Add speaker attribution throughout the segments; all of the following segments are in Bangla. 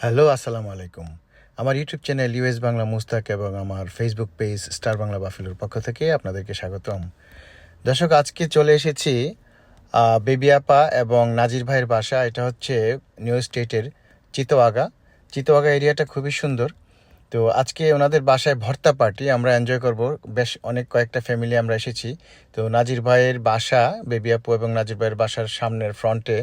Speaker 1: হ্যালো, আসসালামু আলাইকুম। আমার YouTube channel US Bangla Mustaq এবং আমার ফেসবুক পেজ স্টার বাংলা বাফিলোর পক্ষ থেকে আপনাদেরকে স্বাগতম। দর্শক, আজকে চলে এসেছি বেবি আপা এবং নাজির ভাইয়ের বাসা। এটা হচ্ছে নিউ স্টেটের চিতোয়াগা। চিতোয়াগা এরিয়াটা খুবই সুন্দর। তো আজকে ওনাদের বাসায় ভর্তা পার্টি, আমরা এনজয় করব। বেশ অনেক কয়েকটা ফ্যামিলি আমরা এসেছি। তো নাজির ভাইয়ের বাসা, বেবি আপু এবং নাজির ভাইয়ের বাসার সামনের ফ্রন্টে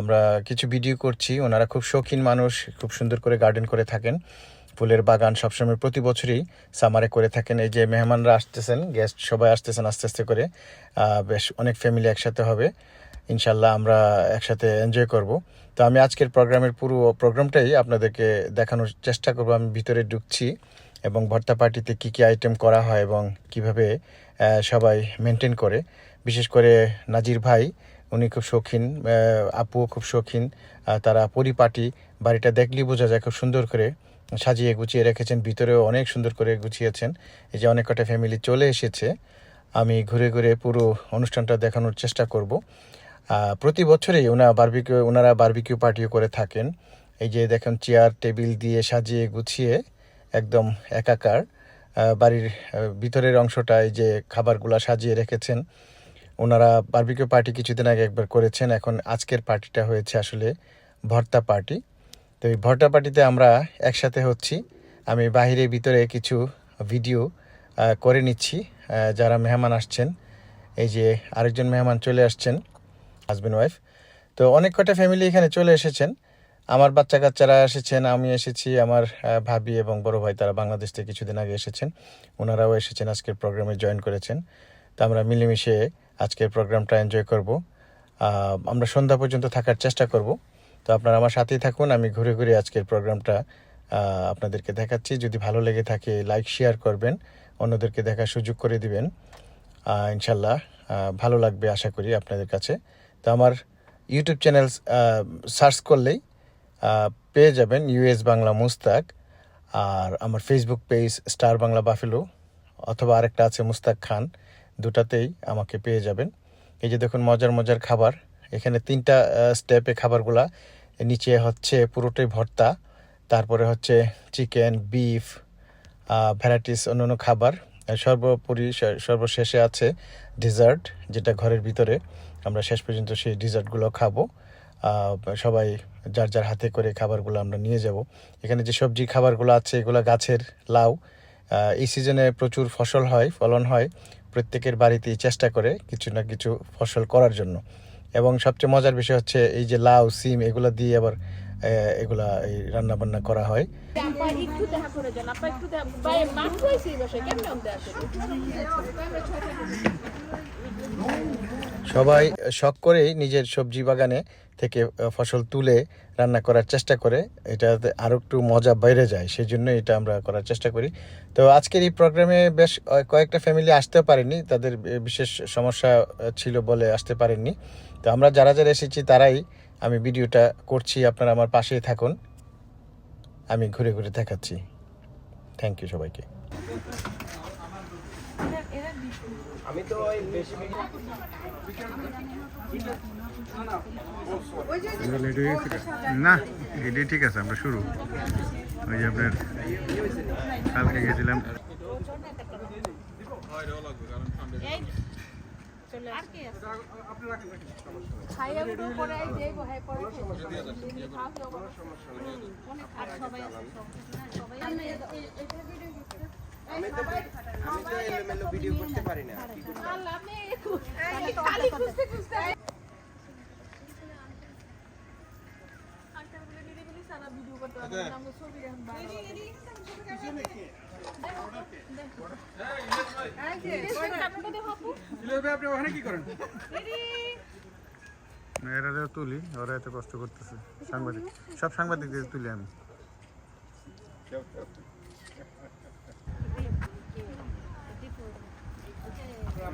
Speaker 1: আমরা কিছু ভিডিও করছি। ওনারা খুব শৌখিন মানুষ, খুব সুন্দর করে গার্ডেন করে থাকেন। ফুলের বাগান সবসময় প্রতি বছরই সামারে করে থাকেন। এই যে মেহমানরা আসতেছেন গেস্ট সবাই আসতেছেন আস্তে আস্তে করে বেশ অনেক ফ্যামিলি একসাথে হবে। ইনশাল্লাহ আমরা একসাথে এনজয় করব। তো আমি আজকের প্রোগ্রামের পুরো প্রোগ্রামটাই আপনাদেরকে দেখানোর চেষ্টা করব। আমি ভিতরে ঢুকছি এবং ভর্তা পার্টিতে কী কী আইটেম করা হয় এবং কীভাবে সবাই মেনটেন করে। বিশেষ করে নাজির ভাই, উনি খুব শৌখিন আপুও খুব শৌখিন তারা পরিপাটি বাড়িটা দেখলেই বোঝা যায় খুব সুন্দর করে সাজিয়ে গুছিয়ে রেখেছেন। ভিতরেও অনেক সুন্দর করে গুছিয়েছেন। এই যে অনেক কটা ফ্যামিলি চলে এসেছে। আমি ঘুরে ঘুরে পুরো অনুষ্ঠানটা দেখানোর চেষ্টা করব। প্রতি বছরই ওনা বারবিকিউ ওনারা বারবিকিউ পার্টিও করে থাকেন। এই যে দেখেন চেয়ার টেবিল দিয়ে সাজিয়ে গুছিয়ে একদম একাকার বাড়ির ভিতরের অংশটা, এই যে খাবারগুলো সাজিয়ে রেখেছেন। ওনারা বার্বিকিউ পার্টি কিছুদিন আগে একবার করেছেন। এখন আজকের পার্টিটা হয়েছে আসলে ভর্তা পার্টি তো এই ভর্তা পার্টিতে আমরা একসাথে হচ্ছি। আমি বাহিরে, ভিতরে কিছু ভিডিও করে নিচ্ছি। যারা মেহমান আসছেন, এই যে আরেকজন মেহমান চলে আসছেন। হাজব্যান্ড ওয়াইফ তো অনেক কটা ফ্যামিলি এখানে চলে এসেছেন। আমার বাচ্চা কাচ্চারা এসেছেন, আমি এসেছি, আমার ভাবি এবং বড় ভাই, তারা বাংলাদেশ থেকে কিছুদিন আগে এসেছেন। ওনারাও এসেছেন, আজকের প্রোগ্রামে জয়েন করেছেন। তো আমরা মিলেমিশে আজকের প্রোগ্রামটা এনজয় করব। আমরা সন্ধ্যা পর্যন্ত থাকার চেষ্টা করব। তো আপনারা আমার সাথেই থাকুন, আমি ঘুরে ঘুরে আজকের প্রোগ্রামটা আপনাদেরকে দেখাচ্ছি। যদি ভালো লেগে থাকে লাইক শেয়ার করবেন, অন্যদেরকে দেখার সুযোগ করে দিবেন। ইনশাল্লাহ ভালো লাগবে আশা করি আপনাদের কাছে। তো আমার ইউটিউব চ্যানেল সার্চ করলেই পেয়ে যাবেন ইউএস বাংলা মুস্তাক আর আমার Facebook page Star Bangla Buffalo অথবা আরেকটা আছে মুস্তাক খান, দুটাতেই আমাকে পেয়ে যাবেন। এই যে দেখুন, মজার মজার খাবার। এখানে তিনটা স্টেপে খাবারগুলা, নিচে হচ্ছে পুরোটাই ভর্তা, তারপরে হচ্ছে চিকেন বিফ ভ্যারাইটিস অন্যান্য খাবার। সর্বোপরি সর্বশেষে আছে ডেজার্ট যেটা ঘরের ভিতরে। আমরা শেষ পর্যন্ত সেই ডিজার্টগুলো খাব। সবাই যার যার হাতে করে খাবারগুলো আমরা নিয়ে যাব। এখানে যে সবজি খাবারগুলো আছে, এগুলো গাছের লাউ। এই সিজনে প্রচুর ফসল হয়, ফলন হয়। প্রত্যেকের বাড়িতেই চেষ্টা করে কিছু না কিছু ফসল করার জন্য। এবং সবচেয়ে মজার বিষয় হচ্ছে এই যে লাউ, সিম এগুলো দিয়ে আবার এগুলা এই রান্না বান্না করা হয় সবাই শখ করেই নিজের সবজি বাগানে থেকে ফসল তুলে রান্না করার চেষ্টা করে। এটাতে আরও একটু মজা বাইরে যায় সেই জন্য এটা আমরা করার চেষ্টা করি। তো আজকের এই প্রোগ্রামে বেশ কয়েকটা ফ্যামিলি আসতে পারেনি, তাদের বিশেষ সমস্যা ছিল বলে আসতে পারেননি। তো আমরা যারা যারা এসেছি তারাই আমি ভিডিওটা করছি, আপনারা আমার পাশেই থাকুন। আমি ঘুরে ঘুরে দেখাচ্ছি। থ্যাংক ইউ সবাইকে।
Speaker 2: না এটাই ঠিক আছে আমরা শুরু ওই যে আপনার কালকে গেছিলাম
Speaker 3: খাইয়া
Speaker 4: আমি তো আমি তো এলোমেলো ভিডিও করতে পারি না
Speaker 3: আপনি
Speaker 2: ওখানে কি করেন? তুলি ওরা এত কষ্ট করতেছে। সাংবাদিক। সব সাংবাদিকদের তুলি আমি
Speaker 4: ও বাবু আসে নাই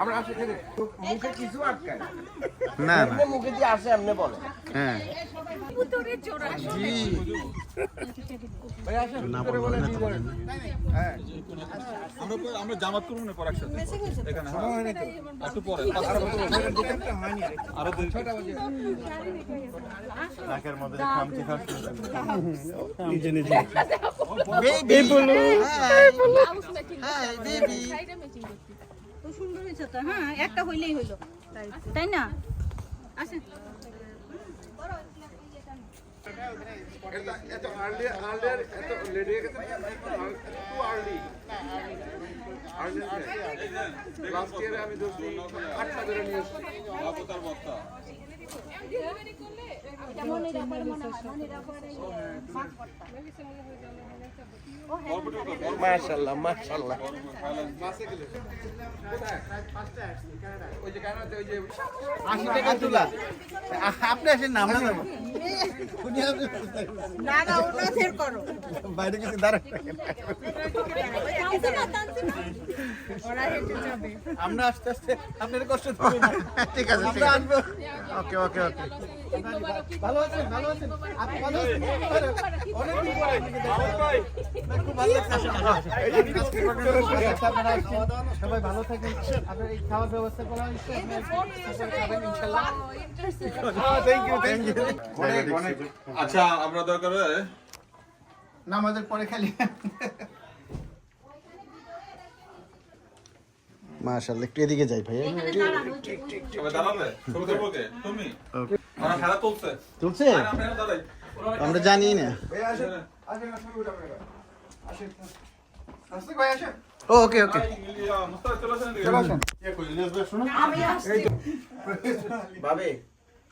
Speaker 4: আমরা আসে খেলে মুখে কিছু আটকায়
Speaker 2: না। না
Speaker 4: মুখে দিয়ে আসে এমনি বলে।
Speaker 2: হ্যাঁ।
Speaker 3: পুতুরে চোরা
Speaker 2: জি।
Speaker 5: আমরা আমরা জামাত করব না পরে একসাথে এখানে। হ্যাঁ। একটু পরে। আরও দুই
Speaker 2: নাকের মধ্যে খামচি খামচি
Speaker 3: হাউস ম্যাচিং সাইডে ম্যাচিং করছি
Speaker 6: তো সুন্দর হয়েছে তো হ্যাঁ একটা হইলেই হইল। তাই না? আসেন
Speaker 4: এত আর্লি আর্লি এত লেডি গেছে টু আর্লি লাস্ট ইয়ারে আমি দোষ আটটা ধরে নিয়ে এসেছি।
Speaker 2: টাকা তুলা আপনি আসেন না আমরা যাব।
Speaker 6: না না ওটা
Speaker 2: বাইরে কিছু আমরা আস্তে আস্তে আপনার কষ্ট দেবো না। ঠিক আছে আমরা আসব। ওকে ওকে ওকে ভালো আছেন ভালো আছেন আপনি ভালো আছেন অনেকদিন পরে খুব ভালো লাগছে আপনারা সবাই ভালো থাকেন আপনার এই খাওয়ার ব্যবস্থা করা হয়েছে খাবেন ইনশাল্লাহ থ্যাংক ইউ থ্যাংক ইউ অনেক অনেক
Speaker 5: আচ্ছা আমরা দরকার
Speaker 2: নামাজের পরে খালি মাশাআল্লাহ একটু এদিকে যাই ভাই
Speaker 5: সবাই দাঁড়াবে ছবি তুলবো কে? তুমি? আমার খেলা তুলছে
Speaker 2: তুলছে
Speaker 5: আমরা দাঁড়াই।
Speaker 2: আমরা জানি না।
Speaker 4: এই আসেন আসেন না শুরু যাবে আসেন আসতে ভাই আসেন।
Speaker 2: ওকে ওকে।
Speaker 5: মুস্তাফা চলে আসেন এদিকে।
Speaker 4: চলে আসেন। বাবে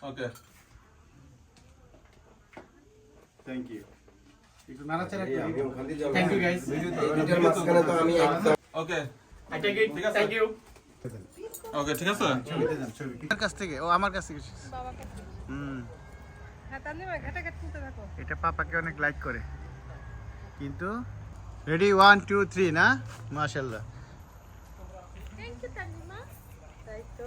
Speaker 5: ওকে।
Speaker 2: থ্যাংক ইউ একটু নাড়াচাড়া Thank you, guys.
Speaker 4: ভিডিওর মাঝখানে তো আমি একদম
Speaker 5: ওকে। থ্যাংক ইউ ওকে ঠিক আছে।
Speaker 2: আমার কাছ থেকে ও আমার কাছ থেকে হুম। এটা পাপাকে অনেক লাইক করে। কিন্তু রেডি ওয়ান টু থ্রি না? মাশাল্লাহ
Speaker 3: থ্যাংক ইউ তানিমা। তাই তো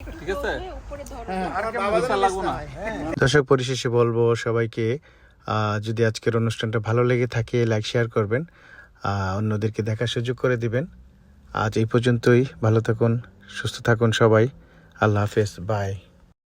Speaker 5: ঠিক আছে?
Speaker 3: উপরে ধরো।
Speaker 5: লাগবো না?
Speaker 2: দর্শক পরিশেষে বলব সবাইকে আহ, যদি আজকের অনুষ্ঠানটা ভালো লেগে থাকে লাইক শেয়ার করবেন আহ, অন্যদেরকে দেখার সুযোগ করে দিবেন। আজ এই পর্যন্তই। ভালো থাকুন সুস্থ থাকুন সবাই। আল্লাহ হাফেজ। বাই